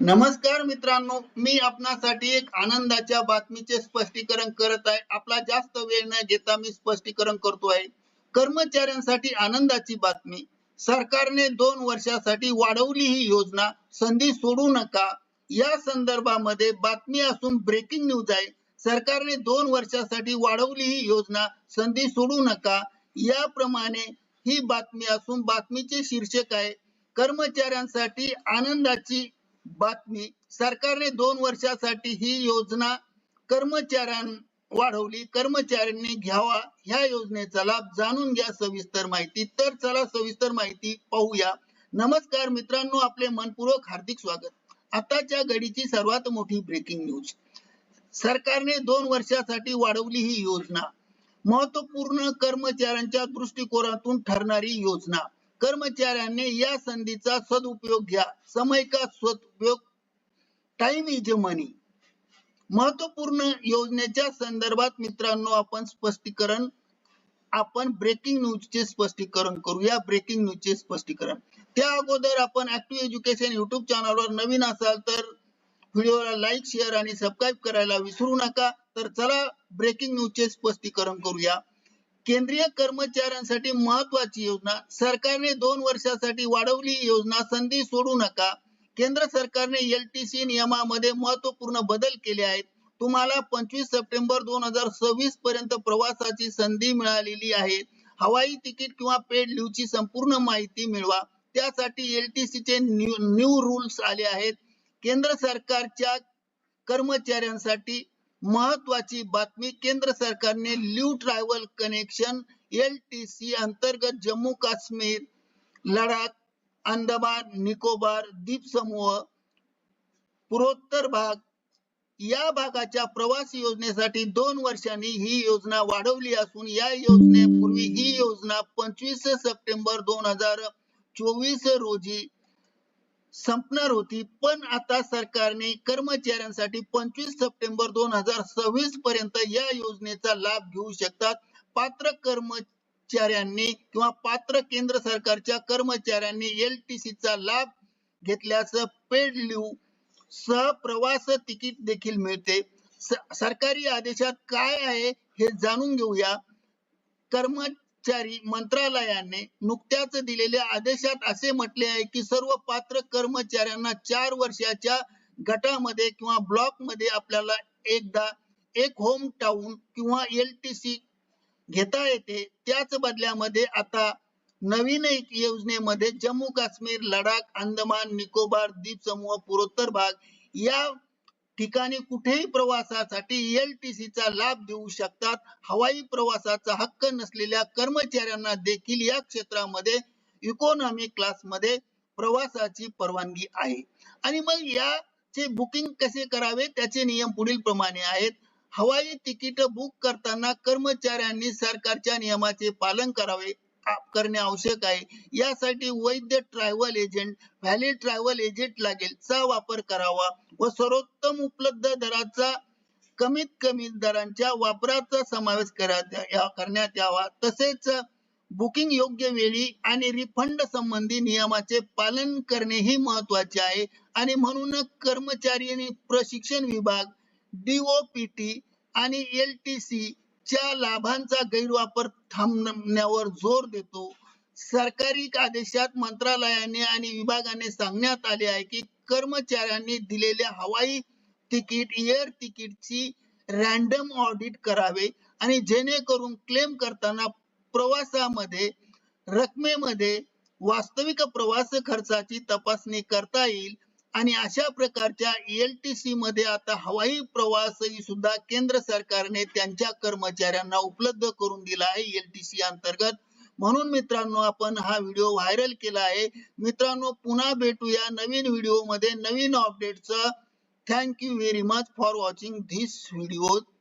नमस्कार मित्रांनो मी आपणासाठी एक आनंदाच्या बातमीचे स्पष्टीकरण करत आहे. आपला जास्त वेळ न घेता मी स्पष्टीकरण करतो आहे. कर्मचाऱ्यांसाठी आनंदाची बातमी. सरकारने दोन वर्षासाठी वाढवली ही योजना. संधी सोडू नका. या संदर्भामध्ये बातमी असून ब्रेकिंग न्यूज आहे. सरकारने दोन वर्षासाठी वाढवली ही योजना. संधी सोडू नका. याप्रमाणे ही बातमी असून बातमीचे शीर्षक आहे. कर्मचाऱ्यांसाठी आनंदाची बातमी. सरकारने दोन वर्षासाठी ही योजना कर्मचाऱ्यां वाढवली. कर्मचाऱ्यांनी घ्यावा. ह्या योजनेचा लाभ जाणून घ्या सविस्तर माहिती. तर चला सविस्तर माहिती पाहूया. नमस्कार मित्रांनो आपले मनपूर्वक हार्दिक स्वागत. आताच्या घडीची सर्वात मोठी ब्रेकिंग न्यूज सरकारने दोन वर्षासाठी वाढवली ही योजना. महत्त्वपूर्ण कर्मचाऱ्यांच्या दृष्टिकोनातून ठरणारी योजना. कर्मचाऱ्यांनी या संधीचा सदुपयोग घ्या. समय का सदुपयोग. टाइम इज मनी महत्त्वपूर्ण योजनेच्या संदर्भात मित्रांनो आपण स्पष्टीकरण आपण ब्रेकिंग न्यूजचे स्पष्टीकरण करूया ब्रेकिंग न्यूजचे स्पष्टीकरण. त्या अगोदर आपण ऍक्टिव्ह एज्युकेशन युट्यूब चॅनलवर नवीन असाल तर व्हिडिओला लाईक शेअर आणि सबस्क्राईब करायला विसरू नका. तर चला ब्रेकिंग न्यूजचे स्पष्टीकरण करूया. केंद्रीय कर्मचाऱ्यांसाठी महत्वाची योजना सरकारने दोन वर्षासाठी वाढवली योजना संधी सोडू नका. केंद्र सरकारने एलटीसी नियमामध्ये महत्त्वपूर्ण बदल केले आहेत. तुम्हाला पंचवीस सप्टेंबर दोन हजार सव्वीस पर्यंत प्रवासाची संधी मिळालेली आहे. हवाई तिकीट किंवा पेड लिव्हची संपूर्ण माहिती मिळवा. त्यासाठी एल टी सी चे न्यू न्यू रूल्स आले आहेत. केंद्र सरकारच्या कर्मचाऱ्यांसाठी महत्वाची बातमी केंद्र सरकारने leave travel connection L T C अंतर्गत जम्मू काश्मीर लडाख अंदमान निकोबार द्वीप समूह पूर्वोत्तर भाग या भागाच्या प्रवास योजनेसाठी दोन वर्षांनी ही योजना वाढवली असून या योजनेपूर्वी ही योजना पंचवीस सप्टेंबर दोन हजार चोवीस रोजी संपणार होती. पण आता सरकारने कर्मचाऱ्यांसाठी पंचवीस सप्टेंबर दोन हजार सव्वीस पर्यंत या योजनेचा लाभ घेऊ शकतात. पात्र कर्मचाऱ्यांनी किंवा पात्र केंद्र सरकारच्या कर्मचाऱ्यांनी एलटीसी चा लाभ घेतल्यास पेड लिव्ह सह प्रवास तिकीट देखील मिळते. सरकारी आदेशात काय आहे हे जाणून घेऊया. कर्म कर्मचारी मंत्रालयाने नुकत्याच दिलेल्या आदेशात असे म्हटले आहे की सर्व पात्र कर्मचाऱ्यांना चार वर्षाच्या गटामध्ये किंवा ब्लॉकमध्ये आपल्याला एकदा एक होम टाऊन किंवा एल टी सी घेता येते. त्याच बदल्यामध्ये आता नवीन एक योजनेमध्ये जम्मू काश्मीर लडाख अंदमान निकोबार द्वीप समूह पूर्वोत्तर भाग या ठिकाणी कुठेही प्रवासासाठी एलटीसी चा लाभ देऊ शकतात. हवाई प्रवासाचा हक्क नसलेल्या कर्मचाऱ्यांना देखील या क्षेत्रामध्ये इकॉनॉमी क्लासमध्ये प्रवासाची परवानगी आहे. आणि मग याचे बुकिंग कसे करावे? त्याचे नियम पुढील प्रमाणे आहेत. हवाई तिकीट बुक करताना कर्मचाऱ्यांनी सरकारच्या नियमाचे पालन करावे. करणे आवश्यक आहे. यासाठी वैध travel agent valid travel agent लागेल चा वापर करावा व सर्वोत्तम उपलब्ध दराचा कमीत कमी दरांच्या वापराचा समावेश करण्यात यावा. तसेच बुकिंग योग्य वेळी आणि रिफंड संबंधी नियमाचे पालन करणे ही महत्त्वाचे आहे. आणि म्हणून कर्मचारी आणि प्रशिक्षण विभाग डीओपीटी आणि एल टी सी च्या लाभांचा गैरवापर थांबण्यावर जोर देतो. सरकारी आदेशात मंत्रालयाने आणि विभागाने सांगण्यात आले आहे की कर्मचाऱ्यांनी दिलेल्या हवाई तिकीट एअर तिकीटची रॅन्डम ऑडिट करावे आणि जेणेकरून क्लेम करताना प्रवासामध्ये रकमेमध्ये वास्तविक प्रवास खर्चाची तपासणी करता येईल. आणि अशा प्रकारच्या एलटीसी मध्ये आता हवाई प्रवास सुद्धा केंद्र सरकारने त्यांच्या कर्मचाऱ्यांना उपलब्ध करून दिला आहे एलटीसी अंतर्गत. म्हणून मित्रांनो आपण हा व्हिडिओ व्हायरल केला आहे. मित्रांनो पुन्हा भेटूया नवीन व्हिडिओमध्ये नवीन अपडेटच thank you very much for watching this video